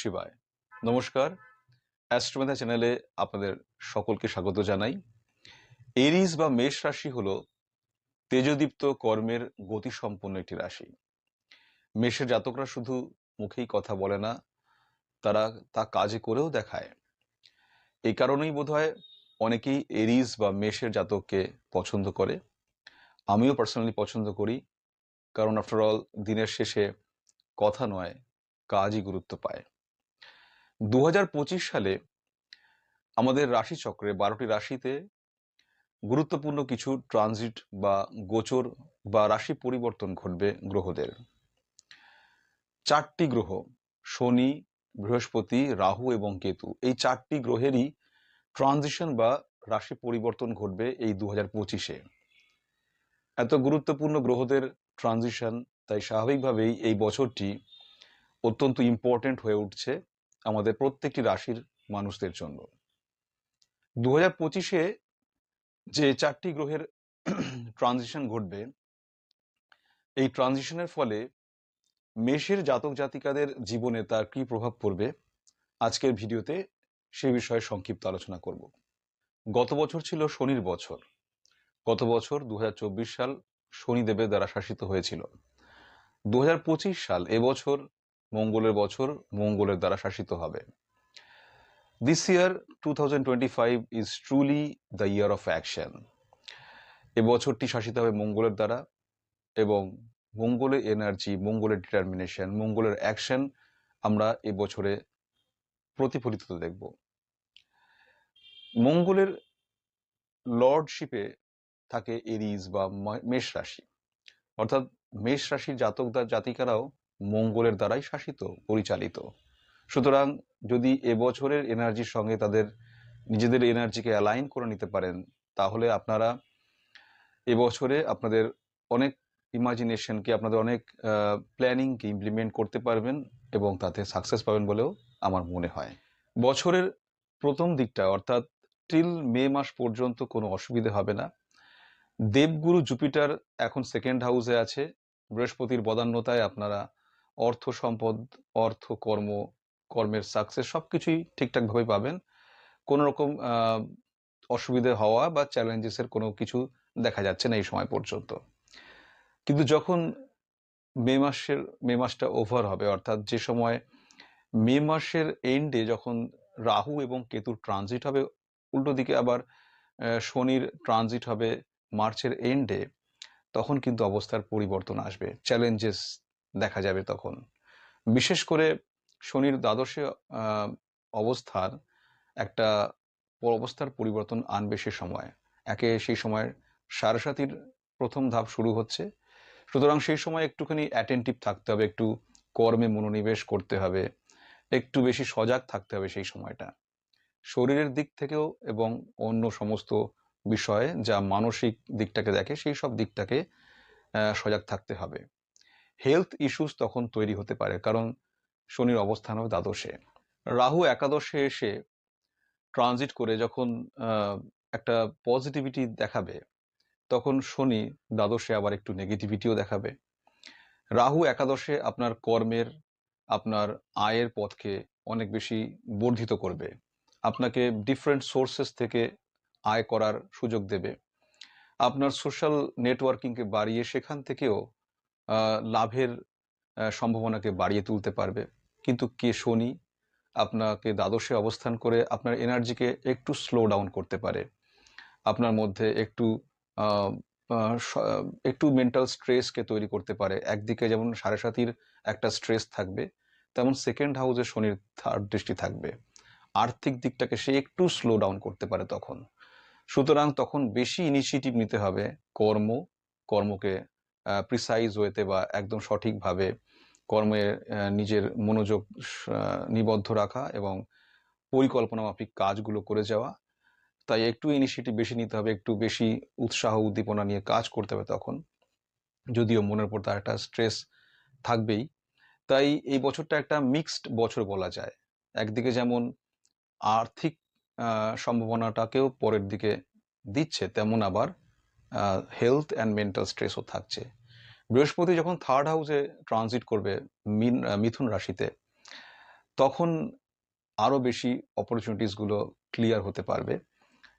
শিবায়। নমস্কার অ্যাস্ট্রোমেথা চ্যানেলে আপনাদের সকলকে স্বাগত জানাই। এরিস বা মেষ রাশি হল তেজদীপ্ত কর্মের গতিসম্পন্ন একটি রাশি। মেষের জাতকরা শুধু মুখেই কথা বলে না, তারা তা কাজে করেও দেখায়। এই কারণেই বোধহয় অনেকেই এরিস বা মেষের জাতককে পছন্দ করে। আমিও পার্সোনালি পছন্দ করি, কারণ আফটারঅল দিনের শেষে কথা নয়, কাজই গুরুত্ব পায়। দু হাজার পঁচিশ সালে আমাদের রাশিচক্রে বারোটি রাশিতে গুরুত্বপূর্ণ কিছু ট্রানজিট বা গোচর বা রাশি পরিবর্তন ঘটবে গ্রহদের। চারটি গ্রহ, শনি, বৃহস্পতি, রাহু এবং কেতু, এই চারটি গ্রহেরই ট্রানজিশন বা রাশি পরিবর্তন ঘটবে এই দু হাজার পঁচিশে। এত গুরুত্বপূর্ণ গ্রহদের ট্রানজিশন, তাই স্বাভাবিকভাবেই এই বছরটি অত্যন্ত ইম্পর্টেন্ট হয়ে উঠছে। আমাদের প্রত্যেকটি রাশির মানুষদের জন্য। দু হাজার পঁচিশে যে চারটি গ্রহের ট্রানজিশন ঘটবে, এই ট্রানজিশনের ফলে মেষের জাতক জাতিকাদের জীবনে তার কি প্রভাব পড়বে, আজকের ভিডিওতে সে বিষয়ে সংক্ষিপ্ত আলোচনা করব। গত বছর ছিল শনির বছর। গত বছর দু হাজার চব্বিশ সাল শনিদেবের দ্বারা শাসিত হয়েছিল। দু হাজার পঁচিশ সাল এবছর মঙ্গলের বছর মঙ্গলের দ্বারা শাসিত হবে। This year two thousand twenty five is truly the year of action এ বছরটি শাসিত হবে মঙ্গলের দ্বারা এবং মঙ্গলের এনার্জি মঙ্গলের ডিটারমিনেশন মঙ্গলের অ্যাকশন আমরা এ বছরে প্রতিফলিত দেখব। মঙ্গলের লর্ডশিপে থাকে এরিজ বা মেষ রাশি। অর্থাৎ মেষ রাশির জাতক জাতিকারাও মঙ্গলের দ্বারাই শাসিত, পরিচালিত। সুতরাং যদি এবছরের এনার্জির সঙ্গে তাদের নিজেদের এনার্জিকে অ্যালাইন করে নিতে পারেন, তাহলে আপনারা এবছরে আপনাদের অনেক ইমাজিনেশনকে আপনাদের অনেক প্ল্যানিংকে ইমপ্লিমেন্ট করতে পারবেন এবং তাতে সাকসেস পাবেন বলেও আমার মনে হয়। বছরের প্রথম দিকটা, অর্থাৎ টিল মে মাস পর্যন্ত কোনো অসুবিধে হবে না। দেবগুরু জুপিটার এখন সেকেন্ড হাউসে আছে। বৃহস্পতির বদান্যতায় আপনারা অর্থ সম্পদ, অর্থ কর্ম, কর্মের সাকসেস সব কিছুই ঠিকঠাকভাবে পাবেন। কোনো রকম অসুবিধে হওয়া বা চ্যালেঞ্জেসের কোনো কিছু দেখা যাচ্ছে না এই সময় পর্যন্ত। কিন্তু যখন মে মাসের, মে মাসটা ওভার হবে, অর্থাৎ যে সময় মে মাসের এন্ডে যখন রাহু এবং কেতুর ট্রানজিট হবে, উল্টো দিকে আবার শনির ট্রানজিট হবে মার্চের এন্ডে তখন কিন্তু অবস্থার পরিবর্তন আসবে। চ্যালেঞ্জেস দেখা যাবে তখন। বিশেষ করে শনির দ্বাদশে অবস্থার একটা অবস্থার পরিবর্তন আনবে সে সময়। একে সেই সময় সারসাতির প্রথম ধাপ শুরু হচ্ছে। সুতরাং সেই সময় একটুখানি অ্যাটেন্টিভ থাকতে হবে, একটু কর্মে মনোনিবেশ করতে হবে, একটু বেশি সজাগ থাকতে হবে সেই সময়টা। শরীরের দিক থেকেও এবং অন্য সমস্ত বিষয়ে যা মানসিক দিকটাকে দেখে, সেই সব দিকটাকে সজাগ থাকতে হবে। হেলথ ইস্যুস তখন তৈরি হতে পারে, কারণ শনির অবস্থান হবে দ্বাদশে। রাহু একাদশে এসে ট্রানজিট করে যখন একটা পজিটিভিটি দেখাবে, তখন শনি দ্বাদশে আবার একটু নেগেটিভিটিও দেখাবে। রাহু একাদশে আপনার কর্মের, আপনার আয়ের পথকে অনেক বেশি বর্ধিত করবে। আপনাকে ডিফারেন্ট সোর্সেস থেকে আয় করার সুযোগ দেবে। আপনার সোশ্যাল নেটওয়ার্কিংকে বাড়িয়ে সেখান থেকেও লাভের সম্ভাবনাকে বাড়িয়ে তুলতে পারবে। কিন্তু কে শনি আপনাকে দ্বাদশে অবস্থান করে আপনার এনার্জিকে একটু স্লো ডাউন করতে পারে। আপনার মধ্যে একটু একটু মেন্টাল স্ট্রেসকে তৈরি করতে পারে। একদিকে যেমন সাড়ে সাতির একটা স্ট্রেস থাকবে, তেমন সেকেন্ড হাউসে শনির থার্ড দৃষ্টি থাকবে। আর্থিক দিকটাকে সে একটু স্লো ডাউন করতে পারে তখন। সুতরাং তখন বেশি ইনিশিয়েটিভ নিতে হবে কর্ম, কর্মকে প্রিসাইজ ওয়েতে বা একদম সঠিকভাবে কর্মে নিজের মনোযোগ নিবদ্ধ রাখা এবং পরিকল্পনা মাফিক কাজগুলো করে যাওয়া। তাই একটু ইনিশিয়েটিভ বেশি নিতে হবে, একটু বেশি উৎসাহ, উদ্দীপনা নিয়ে কাজ করতে হবে তখন। যদিও মনের উপর তার একটা স্ট্রেস থাকবেই। তাই এই বছরটা একটা মিক্সড বছর বলা যায়। একদিকে যেমন আর্থিক সম্ভাবনাটাকেও পরের দিকে দিচ্ছে, তেমন আবার হেলথ অ্যান্ড মেন্টাল স্ট্রেসও থাকছে। বৃহস্পতি যখন থার্ড হাউসে ট্রানজিট করবে মিন মিথুন রাশিতে, তখন আরও বেশি অপরচুনিটিসগুলো ক্লিয়ার হতে পারবে।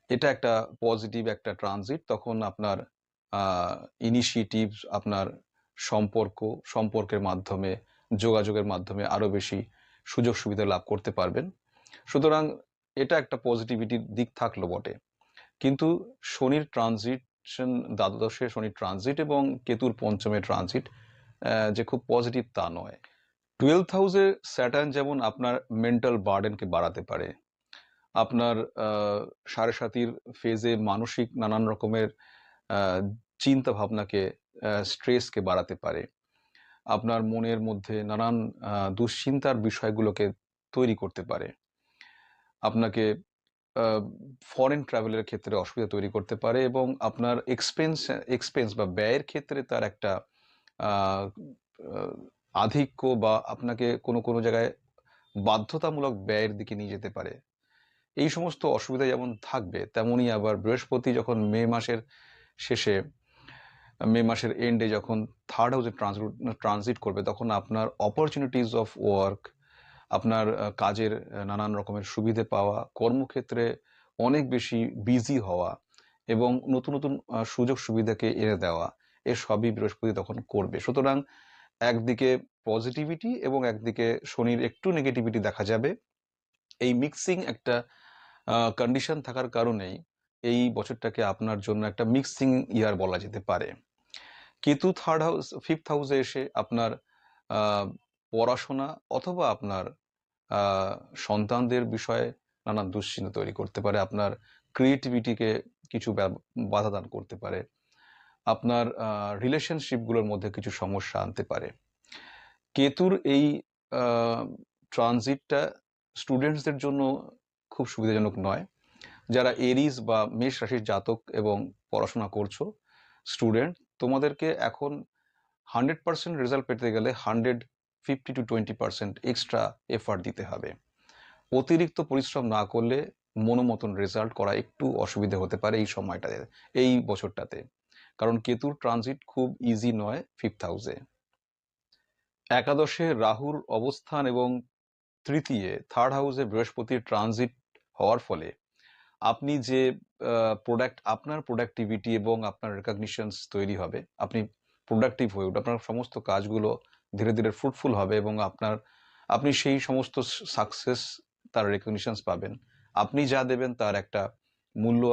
এটা একটা পজিটিভ একটা ট্রানজিট তখন আপনার ইনিশিয়েটিভ আপনার সম্পর্ক, সম্পর্কের মাধ্যমে, যোগাযোগের মাধ্যমে আরও বেশি সুযোগ সুবিধা লাভ করতে পারবেন। সুতরাং এটা একটা পজিটিভিটির দিক থাকল বটে। কিন্তু শনির ট্রানজিশন দ্বাদশে শনি ট্রানজিট এবং কেতুর পঞ্চমে ট্রানজিট যে খুব পজিটিভ তা নয়। টুয়েলভ হাউসে স্যাটার্ন যেমন আপনার মেন্টাল বার্ডেনকে বাড়াতে পারে, আপনার সাড়ে সাতির ফেজে মানসিক নানান রকমের চিন্তা ভাবনাকে স্ট্রেসকে বাড়াতে পারে। আপনার মনের মধ্যে নানান দুশ্চিন্তার বিষয়গুলোকে তৈরি করতে পারে। আপনাকে ফরেন ট্রাভেলের ক্ষেত্রে অসুবিধা তৈরি করতে পারে এবং আপনার এক্সপেন্স এক্সপেন্স বা ব্যয়ের ক্ষেত্রে তার একটা আধিক্য বা আপনাকে কোনো কোনো জায়গায় বাধ্যতামূলক ব্যয়ের দিকে নিয়ে যেতে পারে। এই সমস্ত অসুবিধা যেমন থাকবে, তেমনই আবার বৃহস্পতি যখন মে মাসের শেষে, মে মাসের এন্ডে যখন থার্ড হাউসে ট্রানজিট করবে, তখন আপনার অপরচুনিটিস অফ ওয়ার্ক আপনার কাজের নানান রকমের সুবিধে পাওয়া, কর্মক্ষেত্রে অনেক বেশি বিজি হওয়া এবং নতুন নতুন সুযোগ সুবিধাকে এনে দেওয়া, এ সবই বৃহস্পতি তখন করবে। সুতরাং একদিকে পজিটিভিটি এবং একদিকে শনির একটু নেগেটিভিটি দেখা যাবে। এই মিক্সিং একটা কন্ডিশন থাকার কারণেই এই বছরটাকে আপনার জন্য একটা মিক্সিং ইয়ার বলা যেতে পারে। কেতু থার্ড হাউস ফিফথ হাউসে এসে আপনার পড়াশোনা অথবা আপনার সন্তানদের বিষয়ে নানান দুশ্চিন্তা তৈরি করতে পারে, আপনার ক্রিয়েটিভিটিকে কিছু বাধা দান করতে পারে, আপনার রিলেশনশিপগুলোর মধ্যে কিছু সমস্যা আনতে পারে। কেতুর এই ট্রানজিটটা স্টুডেন্টসদের জন্য খুব সুবিধাজনক নয়। যারা এরিস বা মেষ রাশির জাতক এবং পড়াশোনা করছ স্টুডেন্ট তোমাদেরকে এখন হান্ড্রেড পার্সেন্ট রেজাল্ট পেতে গেলে hundred fifty two twenty percent extra effort দিতে হবে। অতিরিক্ত পরিশ্রম না করলে মনোমতন রেজাল্ট করা একটু অসুবিধা হতে পারে এই সময়টাতে, এই বছরটাতে। কারণ কেতুর ট্রানজিট খুব ইজি নয় ফিফথ হাউসে একাদশে রাহুর অবস্থান এবং তৃতীয় থার্ড হাউসে বৃহস্পতির ট্রানজিট হওয়ার ফলে আপনি যে প্রোডাক্ট আপনার প্রোডাক্টিভিটি এবং আপনার রেকগনিশনস তৈরি হবে, আপনি প্রোডাক্টিভ হয়ে উঠবে আপনার সমস্ত কাজগুলো ধীরে ধীরে ফ্রুটফুল হবে এবং আপনার, আপনি সেই সমস্ত সাকসেস তার রেকগনিশনস পাবেন। আপনি যা দেবেন তার একটা মূল্য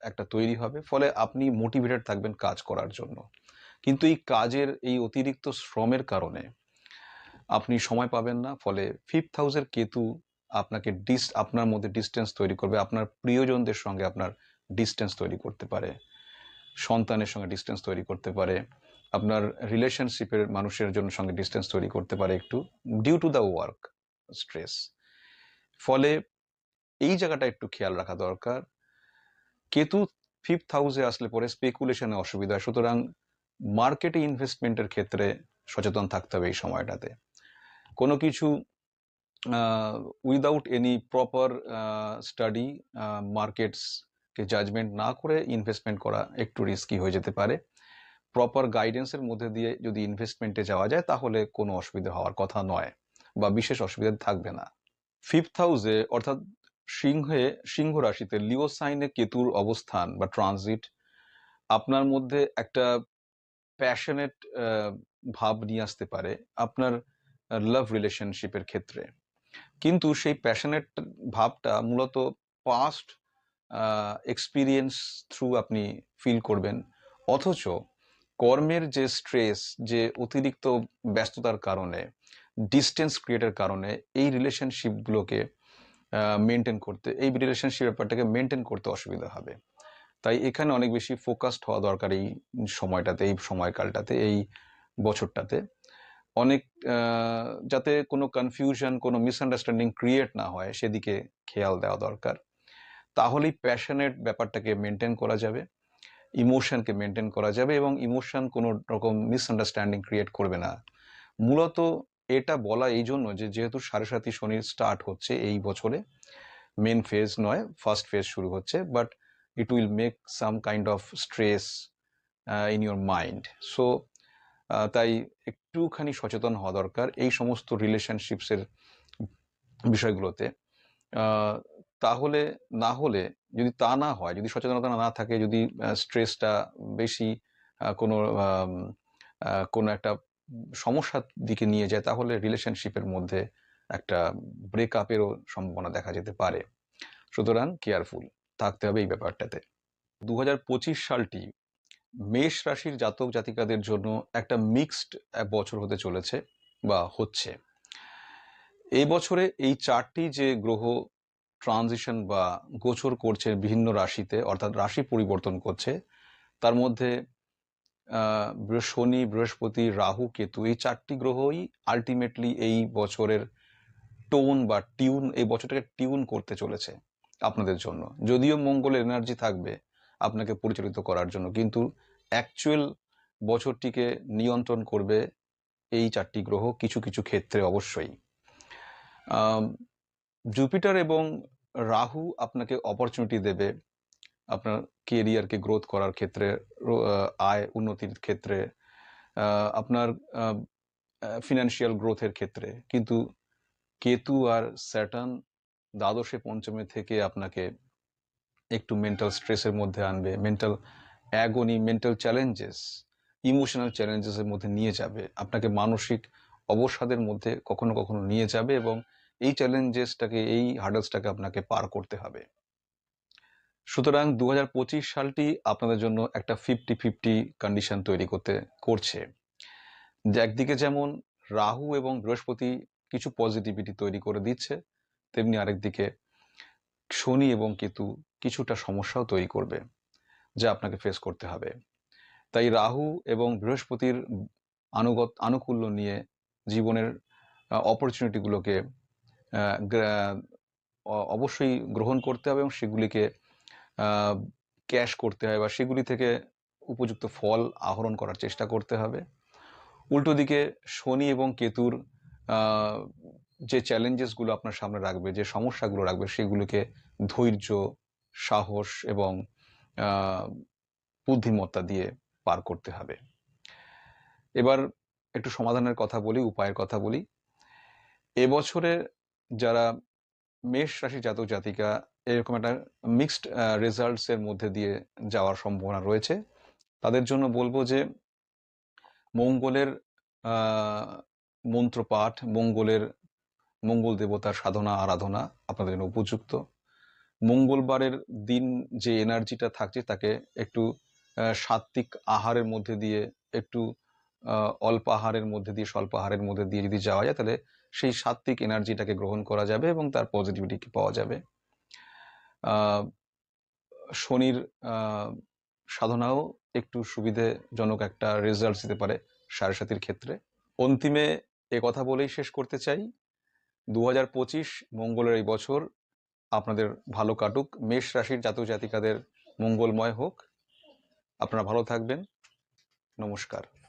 একটা তৈরি হবে, ফলে আপনি মোটিভেটেড থাকবেন কাজ করার জন্য। কিন্তু এই কাজের এই অতিরিক্ত শ্রমের কারণে আপনি সময় পাবেন না, ফলে ফিফথ হাউসের কেতু আপনাকে ডিস আপনার মধ্যে ডিস্টেন্স তৈরি করবে, আপনার প্রিয়জনদের সঙ্গে আপনার ডিস্টেন্স তৈরি করতে পারে, সন্তানের সঙ্গে ডিস্টেন্স তৈরি করতে পারে। আপনার রিলেশনশিপের মানুষের জন্য সঙ্গে ডিস্টেন্স তৈরি করতে পারে একটু due to the work stress ফলে এই জায়গাটা একটু খেয়াল রাখা দরকার। কেতু ফিফথ হাউসে আসলে পরে স্পেকুলেশনে অসুবিধা। সুতরাং মার্কেটে ইনভেস্টমেন্টের ক্ষেত্রে সচেতন থাকতে হবে এই সময়টাতে। কোনো কিছু উইদাউট এনি প্রপার স্টাডি মার্কেটসকে জাজমেন্ট না করে ইনভেস্টমেন্ট করা একটু রিস্কি হয়ে যেতে পারে। প্রপার গাইডেন্সের মধ্যে দিয়ে যদি ইনভেস্টমেন্টে যাওয়া যায়, তাহলে কোনো অসুবিধা হওয়ার কথা নয় বা বিশেষ অসুবিধা থাকবে না। ফিফথ হাউসে অর্থাৎ সিংহে, সিংহ রাশিতে লিও সাইনে কেতুর অবস্থান বা ট্রানজিট আপনার মধ্যে একটা প্যাশনেট ভাব নিয়ে আসতে পারে আপনার লাভ রিলেশনশিপের ক্ষেত্রে। কিন্তু সেই প্যাশনেট ভাবটা মূলত পাস্ট এক্সপিরিয়েন্স থ্রু আপনি ফিল করবেন। অথচ কর্মের যে স্ট্রেস যে অতিরিক্ত ব্যস্ততার কারণে ডিস্টেন্স ক্রিয়েটের কারণে এই রিলেশনশিপগুলোকে মেনটেন করতে, এই রিলেশনশিপ ব্যাপারটাকে মেনটেন করতে অসুবিধা হবে। তাই এখানে অনেক বেশি ফোকাসড হওয়া দরকার এই সময়টাতে, এই সময়কালটাতে, এই বছরটাতে। অনেক যাতে কোনো কনফিউশন কোনো মিসআন্ডারস্ট্যান্ডিং ক্রিয়েট না হয়, সেদিকে খেয়াল দেওয়া দরকার। তাহলেই প্যাশনেট ব্যাপারটাকে মেনটেন করা যাবে। ইমোশনকে মেনটেন করা যাবে এবং ইমোশন কোনো রকম মিসআন্ডারস্ট্যান্ডিং ক্রিয়েট করবে না। মূলত এটা বলা এই জন্য যে, যেহেতু সাড়ে সাতি শনির স্টার্ট হচ্ছে এই বছরে মেন ফেজ নয় ফার্স্ট ফেজ শুরু হচ্ছে but it will make some kind of stress in your mind so তাই একটুখানি সচেতন হওয়া দরকার এই সমস্ত রিলেশনশিপসের বিষয়গুলোতে। তাহলে না হলে যদি তা না হয়, যদি সচেতনতা না থাকে, যদি স্ট্রেসটা বেশি কোনো কোনো একটা সমস্যার দিকে নিয়ে যায়, তাহলে রিলেশনশিপের মধ্যে একটা ব্রেকআপেরও সম্ভাবনা দেখা যেতে পারে। সুতরাং কেয়ারফুল থাকতে হবে এই ব্যাপারটাতে। দু হাজার পঁচিশ সালটি মেষ রাশির জাতক জাতিকাদের জন্য একটা মিক্সড বছর হতে চলেছে বা হচ্ছে। এই বছরে এই চারটি যে গ্রহ ট্রানজিশন বা গোচর করছে বিভিন্ন রাশিতে, অর্থাৎ রাশি পরিবর্তন করছে। তার মধ্যে শনি, বৃহস্পতি, রাহু, কেতু এই চারটি গ্রহই আলটিমেটলি এই বছরের টোন বা টিউন এই বছরটাকে টিউন করতে চলেছে আপনাদের জন্য। যদিও মঙ্গলের এনার্জি থাকবে আপনাকে পরিচালিত করার জন্য, কিন্তু অ্যাকচুয়াল বছরটিকে নিয়ন্ত্রণ করবে এই চারটি গ্রহ কিছু কিছু ক্ষেত্রে অবশ্যই। জুপিটার এবং রাহু আপনাকে অপরচুনিটি দেবে আপনার কেরিয়ারকে গ্রোথ করার ক্ষেত্রে আয় উন্নতির ক্ষেত্রে আপনার ফিনান্সিয়াল গ্রোথের ক্ষেত্রে। কিন্তু কেতু আর স্যাটার্ন দ্বাদশে পঞ্চমে থেকে আপনাকে একটু মেন্টাল স্ট্রেসের মধ্যে আনবে mental agony mental challenges emotional চ্যালেঞ্জেসের মধ্যে নিয়ে যাবে। আপনাকে মানসিক অবসাদের মধ্যে কখনো কখনো নিয়ে যাবে এবং এই চ্যালেঞ্জেসটাকে এই হার্ডলসটাকে আপনাকে পার করতে হবে। সুতরাং দু হাজার পঁচিশ সালটি আপনাদের জন্য একটা ফিফটি ফিফটি কন্ডিশন তৈরি করতে, করছে। একদিকে যেমন রাহু এবং বৃহস্পতি কিছু পজিটিভিটি তৈরি করে দিচ্ছে, তেমনি আরেকদিকে শনি এবং কেতু কিছুটা সমস্যাও তৈরি করবে, যা আপনাকে ফেস করতে হবে। তাই রাহু এবং বৃহস্পতির আনুগত, আনুকূল্য নিয়ে জীবনের অপরচুনিটিগুলোকে অবশ্যই গ্রহণ করতে হবে এবং সেগুলিকে ক্যাশ করতে হয় বা সেগুলি থেকে উপযুক্ত ফল আহরণ করার চেষ্টা করতে হবে। উল্টো দিকে শনি এবং কেতুর যে চ্যালেঞ্জেসগুলো আপনার সামনে রাখবে, যে সমস্যাগুলো রাখবে, সেগুলোকে ধৈর্য, সাহস এবং বুদ্ধিমত্তা দিয়ে পার করতে হবে। এবার একটু সমাধানের কথা বলি, উপায়ের কথা বলি। এবছরে যারা মেষ রাশি জাতক জাতিকা, এরকম একটা মিক্সড রেজাল্টস এর মধ্যে দিয়ে যাওয়ার সম্ভাবনা রয়েছে। তাদের জন্য বলব যে, মঙ্গলের মন্ত্রপাঠ, মঙ্গলের, মঙ্গল দেবতার সাধনা, আরাধনা আপনাদের জন্য উপযুক্ত। মঙ্গলবারের দিন যে এনার্জিটা থাকছে, তাকে একটু সাত্ত্বিক আহারের মধ্যে দিয়ে, একটু অল্প আহারের মধ্যে দিয়ে, স্বল্প আহারের মধ্যে দিয়ে যদি যাওয়া যায়, তাহলে সেই সাত্ত্বিক এনার্জিটাকে গ্রহণ করা যাবে এবং তার পজিটিভিটি পাওয়া যাবে। শনির সাধনাও একটু সুবিধাজনক একটা রেজাল্ট দিতে পারে সাড়ে সাতির ক্ষেত্রে। অন্তিমে এ কথা বলেই শেষ করতে চাই। দু হাজার পঁচিশ মঙ্গলের এই বছর আপনাদের ভালো কাটুক। মেষ রাশির জাতক জাতিকাদের মঙ্গলময় হোক। আপনারা ভালো থাকবেন। নমস্কার।